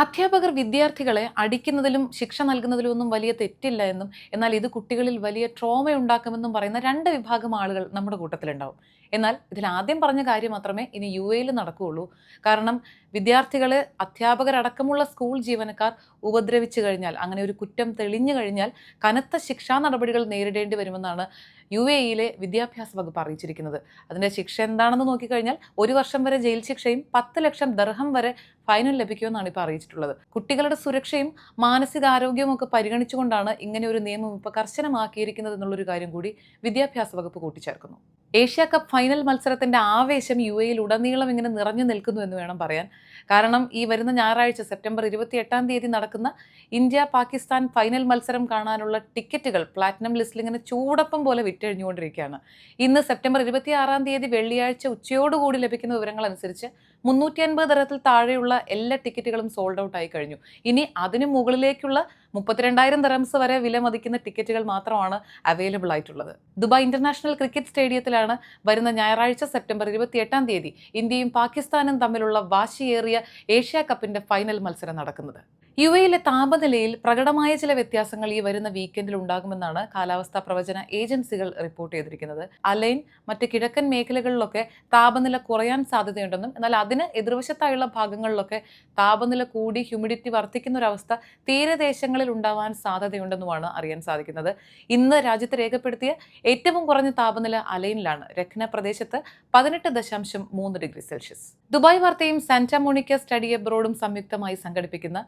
അധ്യാപകർ വിദ്യാർത്ഥികളെ അടിക്കുന്നതിലും ശിക്ഷ നൽകുന്നതിലും ഒന്നും വലിയ തെറ്റില്ല എന്നും എന്നാൽ ഇത് കുട്ടികളിൽ വലിയ ട്രോമ ഉണ്ടാക്കുമെന്നും പറയുന്ന രണ്ട് വിഭാഗം ആളുകൾ നമ്മുടെ കൂട്ടത്തിലുണ്ടാവും. എന്നാൽ ഇതിൽ ആദ്യം പറഞ്ഞ കാര്യം മാത്രമേ ഇനി യു എയിൽ നടക്കുകയുള്ളൂ. കാരണം വിദ്യാർത്ഥികളെ അധ്യാപകരടക്കമുള്ള സ്കൂൾ ജീവനക്കാർ ഉപദ്രവിച്ചു കഴിഞ്ഞാൽ അങ്ങനെ ഒരു കുറ്റം തെളിഞ്ഞു കഴിഞ്ഞാൽ കനത്ത ശിക്ഷാ നടപടികൾ നേരിടേണ്ടി വരുമെന്നാണ് യു എ ഇയിലെ വിദ്യാഭ്യാസ വകുപ്പ് അറിയിച്ചിരിക്കുന്നത്. അതിന്റെ ശിക്ഷ എന്താണെന്ന് നോക്കിക്കഴിഞ്ഞാൽ ഒരു വർഷം വരെ ജയിൽ ശിക്ഷയും പത്ത് ലക്ഷം ദർഹം വരെ ഫൈനും ലഭിക്കുമെന്നാണ് ഇപ്പോൾ അറിയിച്ചിട്ടുള്ളത്. കുട്ടികളുടെ സുരക്ഷയും മാനസികാരോഗ്യവും ഒക്കെ പരിഗണിച്ചുകൊണ്ടാണ് ഇങ്ങനെ ഒരു നിയമം ഇപ്പോൾ കർശനമാക്കിയിരിക്കുന്നത് എന്നുള്ളൊരു കാര്യം കൂടി വിദ്യാഭ്യാസ വകുപ്പ് കൂട്ടിച്ചേർക്കുന്നു. ഏഷ്യ കപ്പ് ഫൈനൽ മത്സരത്തിന്റെ ആവേശം യു എയിൽ ഉടനീളം ഇങ്ങനെ നിറഞ്ഞു നിൽക്കുന്നു എന്ന് വേണം പറയാൻ. കാരണം ഈ വരുന്ന ഞായറാഴ്ച സെപ്റ്റംബർ ഇരുപത്തി എട്ടാം തീയതി നടക്കുന്ന ഇന്ത്യ പാകിസ്ഥാൻ ഫൈനൽ മത്സരം കാണാനുള്ള ടിക്കറ്റുകൾ പ്ലാറ്റിനം ലിസ്റ്റിൽ ഇങ്ങനെ ചൂടപ്പം പോലെ വിറ്റഴിഞ്ഞുകൊണ്ടിരിക്കുകയാണ്. ഇന്ന് സെപ്റ്റംബർ ഇരുപത്തി ആറാം തീയതി വെള്ളിയാഴ്ച ഉച്ചയോടുകൂടി ലഭിക്കുന്ന വിവരങ്ങൾ അനുസരിച്ച് മുന്നൂറ്റി അൻപത് തരത്തിൽ താഴെയുള്ള എല്ലാ ടിക്കറ്റുകളും സോൾഡ് ഔട്ട് ആയി കഴിഞ്ഞു. ഇനി അതിനു മുകളിലേക്കുള്ള മുപ്പത്തിരണ്ടായിരം ദറംസ് വരെ വില മതിക്കുന്ന ടിക്കറ്റുകൾ മാത്രമാണ് അവൈലബിൾ ആയിട്ടുള്ളത്. ദുബായ് ഇന്റർനാഷണൽ ക്രിക്കറ്റ് സ്റ്റേഡിയത്തിലാണ് വരുന്ന ഞായറാഴ്ച സെപ്റ്റംബർ ഇരുപത്തിയെട്ടാം തീയതി ഇന്ത്യയും പാകിസ്ഥാനും തമ്മിലുള്ള വാശിയേറിയ ഏഷ്യ കപ്പിന്റെ ഫൈനൽ മത്സരം നടക്കുന്നത്. യു എയിലെ താപനിലയിൽ പ്രകടമായ ചില വ്യത്യാസങ്ങൾ ഈ വരുന്ന വീക്കെൻഡിൽ ഉണ്ടാകുമെന്നാണ് കാലാവസ്ഥാ പ്രവചന ഏജൻസികൾ റിപ്പോർട്ട് ചെയ്തിരിക്കുന്നത്. അലൈൻ മറ്റ് കിഴക്കൻ മേഖലകളിലൊക്കെ താപനില കുറയാൻ സാധ്യതയുണ്ടെന്നും എന്നാൽ അതിന് എതിർവശത്തായുള്ള ഭാഗങ്ങളിലൊക്കെ താപനില കൂടി ഹ്യൂമിഡിറ്റി വർദ്ധിക്കുന്ന ഒരവസ്ഥ തീരദേശങ്ങളിൽ ഉണ്ടാവാൻ സാധ്യതയുണ്ടെന്നുമാണ് അറിയാൻ സാധിക്കുന്നത്. ഇന്ന് രാജ്യത്ത് രേഖപ്പെടുത്തിയ ഏറ്റവും കുറഞ്ഞ താപനില അലൈനിലാണ്. രഖ്ന പ്രദേശത്ത് പതിനെട്ട് ദശാംശം മൂന്ന് ഡിഗ്രി സെൽഷ്യസ്. ദുബായ് വാർത്തയും സാന്റാമോണിക്ക സ്റ്റഡി അബ്രോഡും സംയുക്തമായി സംഘടിപ്പിക്കുന്ന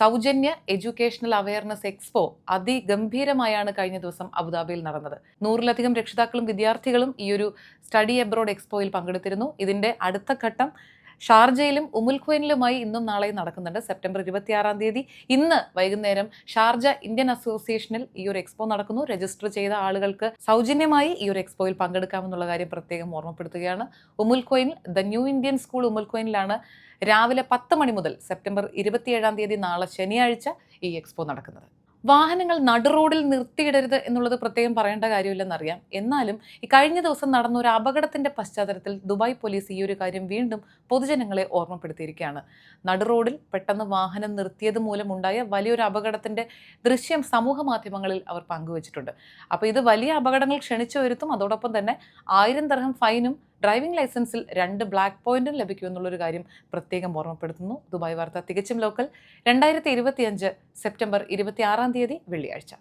സൗജന്യ എഡ്യൂക്കേഷണൽ അവയർനെസ് എക്സ്പോ അതിഗംഭീരമായാണ് കഴിഞ്ഞ ദിവസം അബുദാബിയിൽ നടന്നത്. നൂറിലധികം രക്ഷിതാക്കളും വിദ്യാർത്ഥികളും ഈ ഒരു സ്റ്റഡി അബ്രോഡ് എക്സ്പോയിൽ പങ്കെടുത്തിരുന്നു. ഇതിന്റെ അടുത്ത ഘട്ടം ഷാർജയിലും ഉമുൽഖുവനിലുമായി ഇന്നും നാളെയും നടക്കുന്നുണ്ട്. സെപ്റ്റംബർ ഇരുപത്തിയാറാം തീയതി ഇന്ന് വൈകുന്നേരം ഷാർജ ഇന്ത്യൻ അസോസിയേഷനിൽ ഈ ഒരു എക്സ്പോ നടക്കുന്നു. രജിസ്റ്റർ ചെയ്ത ആളുകൾക്ക് സൗജന്യമായി ഈ ഒരു എക്സ്പോയിൽ പങ്കെടുക്കാമെന്നുള്ള കാര്യം പ്രത്യേകം ഓർമ്മപ്പെടുത്തുകയാണ്. ഉമുൽഖ്വൈനിൽ ദ ന്യൂ ഇന്ത്യൻ സ്കൂൾ ഉമുൽഖ്വൈനിലാണ് രാവിലെ പത്ത് മണി മുതൽ സെപ്റ്റംബർ ഇരുപത്തിയേഴാം തീയതി നാളെ ശനിയാഴ്ച ഈ എക്സ്പോ നടക്കുന്നത്. വാഹനങ്ങൾ നടുറോഡിൽ നിർത്തിയിടരുത് എന്നുള്ളത് പ്രത്യേകം പറയേണ്ട കാര്യമില്ലെന്നറിയാം. എന്നാലും ഈ കഴിഞ്ഞ ദിവസം നടന്ന ഒരു അപകടത്തിന്റെ പശ്ചാത്തലത്തിൽ ദുബായ് പോലീസ് ഈ ഒരു കാര്യം വീണ്ടും പൊതുജനങ്ങളെ ഓർമ്മപ്പെടുത്തിയിരിക്കുകയാണ്. നടുറോഡിൽ പെട്ടെന്ന് വാഹനം നിർത്തിയത് മൂലമുണ്ടായ വലിയൊരു അപകടത്തിന്റെ ദൃശ്യം സമൂഹ മാധ്യമങ്ങളിൽ അവർ പങ്കുവച്ചിട്ടുണ്ട്. അപ്പോൾ ഇത് വലിയ അപകടങ്ങൾ ക്ഷണിച്ചു വരുത്തും. അതോടൊപ്പം തന്നെ ആയിരം തരഹം ഫൈനും ഡ്രൈവിംഗ് ലൈസൻസിൽ രണ്ട് ബ്ലാക്ക് പോയിന്റും ലഭിക്കുമെന്നുള്ളൊരു കാര്യം പ്രത്യേകം ഓർമ്മപ്പെടുത്തുന്നു. ദുബായ് വാർത്ത തികച്ചും ലോക്കൽ. രണ്ടായിരത്തി സെപ്റ്റംബർ ഇരുപത്തി ആറാം തീയതി വെള്ളിയാഴ്ച.